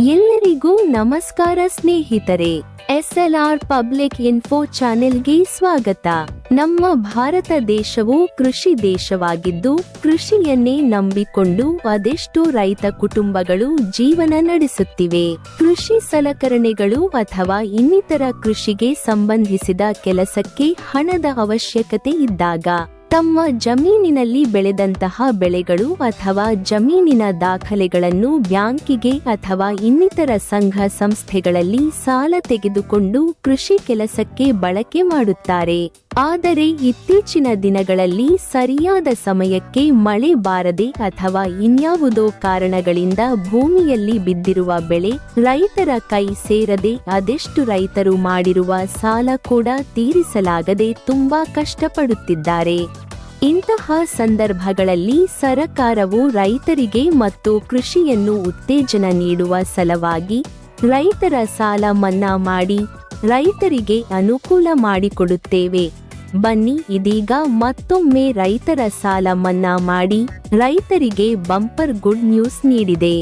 ಎಲ್ಲರಿಗೂ ನಮಸ್ಕಾರ ಸ್ನೇಹಿತರೆ, ಎಸ್ಎಲ್ಆರ್ ಪಬ್ಲಿಕ್ ಇನ್ಫೋ ಚಾನೆಲ್ಗೆ ಸ್ವಾಗತ. ನಮ್ಮ ಭಾರತ ದೇಶವು ಕೃಷಿ ದೇಶವಾಗಿದ್ದು, ಕೃಷಿಯನ್ನೇ ನಂಬಿಕೊಂಡು ಅದೆಷ್ಟೋ ರೈತ ಕುಟುಂಬಗಳು ಜೀವನ ನಡೆಸುತ್ತಿವೆ. ಕೃಷಿ ಸಲಕರಣೆಗಳು ಅಥವಾ ಇನ್ನಿತರ ಕೃಷಿಗೆ ಸಂಬಂಧಿಸಿದ ಕೆಲಸಕ್ಕೆ ಹಣದ ಅವಶ್ಯಕತೆ ಇದ್ದಾಗ ತಮ್ಮ ಜಮೀನಿನಲ್ಲಿ ಬೆಳೆದಂತಹ ಬೆಳೆಗಳು ಅಥವಾ ಜಮೀನಿನ ದಾಖಲೆಗಳನ್ನು ಬ್ಯಾಂಕಿಗೆ ಅಥವಾ ಇನ್ನಿತರ ಸಂಘ ಸಂಸ್ಥೆಗಳಲ್ಲಿ ಸಾಲ ತೆಗೆದುಕೊಂಡು ಕೃಷಿ ಕೆಲಸಕ್ಕೆ ಬಳಕೆ ಮಾಡುತ್ತಾರೆ. ಆದರೆ ಇತ್ತೀಚಿನ ದಿನಗಳಲ್ಲಿ ಸರಿಯಾದ ಸಮಯಕ್ಕೆ ಮಳೆ ಬಾರದೆ ಅಥವಾ ಇನ್ಯಾವುದೋ ಕಾರಣಗಳಿಂದ ಭೂಮಿಯಲ್ಲಿ ಬಿದ್ದಿರುವ ಬೆಳೆ ರೈತರ ಕೈ ಸೇರದೆ ಅದೆಷ್ಟು ರೈತರು ಮಾಡಿರುವ ಸಾಲ ಕೂಡ ತೀರಿಸಲಾಗದೆ ತುಂಬಾ ಕಷ್ಟಪಡುತ್ತಿದ್ದಾರೆ. ಇಂತಹ ಸಂದರ್ಭಗಳಲ್ಲಿ ಸರಕಾರವು ರೈತರಿಗೆ ಮತ್ತು ಕೃಷಿಯನ್ನು ಉತ್ತೇಜನ ನೀಡುವ ಸಲುವಾಗಿ ರೈತರ ಸಾಲ ಮನ್ನಾ ಮಾಡಿ ರೈತರಿಗೆ ಅನುಕೂಲ ಮಾಡಿಕೊಡುತ್ತೇವೆ. ಬನ್ನಿ ಇದೀಗ ಮತ್ತೊಮ್ಮೆ ರೈತರ ಸಾಲ ಮನ್ನಾ ಮಾಡಿ ರೈತರಿಗೆ ಬಂಪರ್ ಗುಡ್ ನ್ಯೂಸ್ ನೀಡಿದೆ.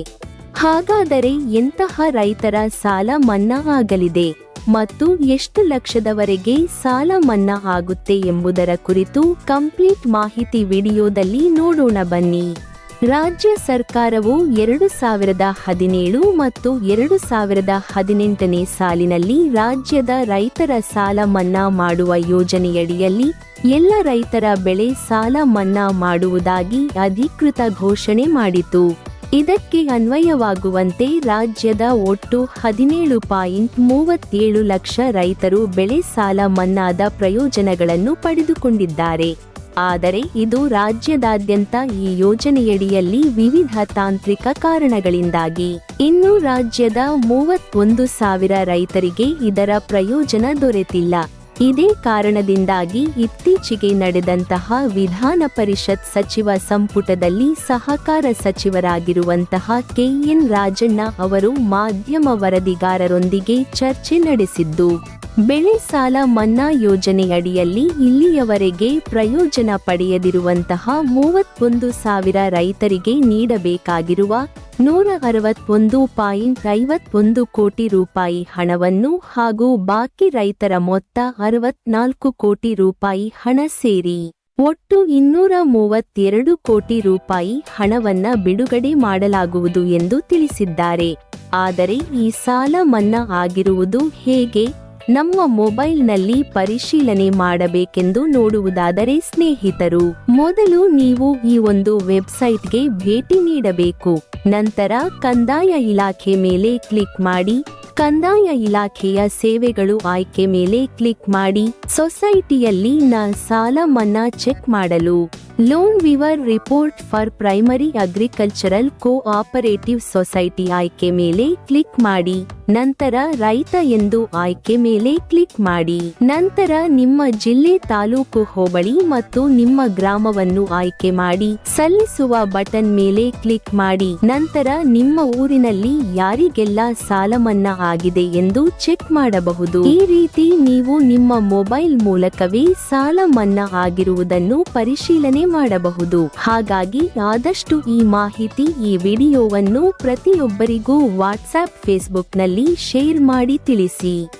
ಹಾಗಾದರೆ ಎಂತಹ ರೈತರ ಸಾಲ ಮನ್ನಾ ಆಗಲಿದೆ? ಮತ್ತು ಎಷ್ಟು ಲಕ್ಷದವರೆಗೆ ಸಾಲ ಮನ್ನಾ ಆಗುತ್ತೆ ಎಂಬುದರ ಕುರಿತು ಕಂಪ್ಲೀಟ್ ಮಾಹಿತಿ ವಿಡಿಯೋದಲ್ಲಿ ನೋಡೋಣ ಬನ್ನಿ. ರಾಜ್ಯ ಸರ್ಕಾರವು ಎರಡು ಸಾವಿರದ ಹದಿನೇಳು ಮತ್ತು ಎರಡು ಸಾವಿರದ ಹದಿನೆಂಟನೇ ಸಾಲಿನಲ್ಲಿ ರಾಜ್ಯದ ರೈತರ ಸಾಲ ಮನ್ನಾ ಮಾಡುವ ಯೋಜನೆಯಡಿಯಲ್ಲಿ ಎಲ್ಲ ರೈತರ ಬೆಳೆ ಸಾಲ ಮನ್ನಾ ಮಾಡುವುದಾಗಿ ಅಧಿಕೃತ ಘೋಷಣೆ ಮಾಡಿತು. ಇದಕ್ಕೆ ಅನ್ವಯವಾಗುವಂತೆ ರಾಜ್ಯದ ಒಟ್ಟು ಹದಿನೇಳು ಪಾಯಿಂಟ್ ಮೂವತ್ತೇಳು ಲಕ್ಷ ರೈತರು ಬೆಳೆ ಸಾಲ ಮನ್ನಾದ ಪ್ರಯೋಜನಗಳನ್ನು ಪಡೆದುಕೊಂಡಿದ್ದಾರೆ. ಆದರೆ ಇದು ರಾಜ್ಯದಾದ್ಯಂತ ಈ ಯೋಜನೆಯಡಿಯಲ್ಲಿ ವಿವಿಧ ತಾಂತ್ರಿಕ ಕಾರಣಗಳಿಂದಾಗಿ. ಇನ್ನು ರಾಜ್ಯದ ಮೂವತ್ತೊಂದು ಸಾವಿರ ರೈತರಿಗೆ ಇದರ ಪ್ರಯೋಜನ ದೊರೆತಿಲ್ಲ. ಇದೇ ಕಾರಣದಿಂದಾಗಿ ಇತ್ತೀಚೆಗೆ ನಡೆದಂತಹ ವಿಧಾನ ಪರಿಷತ್ ಸಚಿವ ಸಂಪುಟದಲ್ಲಿ ಸಹಕಾರ ಸಚಿವರಾಗಿರುವಂತಹ ಕೆಎನ್ ರಾಜಣ್ಣ ಅವರು ಮಾಧ್ಯಮ ವರದಿಗಾರರೊಂದಿಗೆ ಚರ್ಚೆ ನಡೆಸಿದ್ದು. ಬೆಳೆ ಸಾಲ ಮನ್ನಾ ಯೋಜನೆಯಡಿಯಲ್ಲಿ ಇಲ್ಲಿಯವರೆಗೆ ಪ್ರಯೋಜನ ಪಡೆಯದಿರುವಂತಹ ಮೂವತ್ತೊಂದು ಸಾವಿರ ರೈತರಿಗೆ ನೀಡಬೇಕಾಗಿರುವ ನೂರ ಅರವತ್ತೊಂದು ಪಾಯಿಂಟ್ ಐವತ್ತೊಂದು ಕೋಟಿ ರೂಪಾಯಿ ಹಣವನ್ನು ಹಾಗೂ ಬಾಕಿ ರೈತರ ಮೊತ್ತ ಅರವತ್ನಾಲ್ಕು ಕೋಟಿ ರೂಪಾಯಿ ಹಣ ಸೇರಿ ಒಟ್ಟು ಇನ್ನೂರ ಮೂವತ್ತೆರಡು ಕೋಟಿ ರೂಪಾಯಿ ಹಣವನ್ನ ಬಿಡುಗಡೆ ಮಾಡಲಾಗುವುದು ಎಂದು ತಿಳಿಸಿದ್ದಾರೆ. ಆದರೆ ಈ ಸಾಲ ಮನ್ನಾ ಆಗಿರುವುದು ಹೇಗೆ? ನಮ್ಮ ಮೊಬೈಲ್ನಲ್ಲಿ ಪರಿಶೀಲನೆ ಮಾಡಬೇಕೆಂದು ನೋಡುವುದಾದರೆ ಸ್ನೇಹಿತರು, ಮೊದಲು ನೀವು ಈ ಒಂದು ವೆಬ್ಸೈಟ್ಗೆ ಭೇಟಿ ನೀಡಬೇಕು. ನಂತರ ಕಂದಾಯ ಇಲಾಖೆ ಮೇಲೆ ಕ್ಲಿಕ್ ಮಾಡಿ, ಕಂದಾಯ ಇಲಾಖೆಯ ಸೇವೆಗಳು ಆಯ್ಕೆ ಮೇಲೆ ಕ್ಲಿಕ್ ಮಾಡಿ ಸೊಸೈಟಿಯಲ್ಲಿ ನ ಸಾಲ ಮನ್ನಾ ಚೆಕ್ ಮಾಡಲು. Loan ವಿವರ್ report for primary agricultural cooperative society ಆಯ್ಕೆ ಮೇಲೆ ಕ್ಲಿಕ್ ಮಾಡಿ. ನಂತರ ರೈತ ಎಂದು ಆಯ್ಕೆ ಮೇಲೆ ಕ್ಲಿಕ್ ಮಾಡಿ. ನಂತರ ನಿಮ್ಮ ಜಿಲ್ಲೆ ತಾಲೂಕು ಹೋಬಳಿ ಮತ್ತು ನಿಮ್ಮ ಗ್ರಾಮವನ್ನು ಆಯ್ಕೆ ಮಾಡಿ. ಸಲ್ಲಿಸುವ ಬಟನ್ ಮೇಲೆ ಕ್ಲಿಕ್ ಮಾಡಿ. ನಂತರ ನಿಮ್ಮ ಊರಿನಲ್ಲಿ ಯಾರಿಗೆಲ್ಲ ಸಾಲ ಮನ್ನಾ ಆಗಿದೆ ಎಂದು ಚೆಕ್ ಮಾಡಬಹುದು. ಈ ರೀತಿ ನೀವು ನಿಮ್ಮ ಮೊಬೈಲ್ ಮೂಲಕವೇ ಸಾಲ ಮನ್ನಾ ಆಗಿರುವುದನ್ನು ಪರಿಶೀಲನೆ ಮಾಡಬಹುದು. ಹಾಗಾಗಿ ಆದಷ್ಟು ಈ ಮಾಹಿತಿ ಈ ವಿಡಿಯೋವನ್ನು ಪ್ರತಿಯೊಬ್ಬರಿಗೂ ವಾಟ್ಸ್ಆಪ್ ಫೇಸ್ಬುಕ್ನಲ್ಲಿ ಶೇರ್ ಮಾಡಿ ತಿಳಿಸಿ.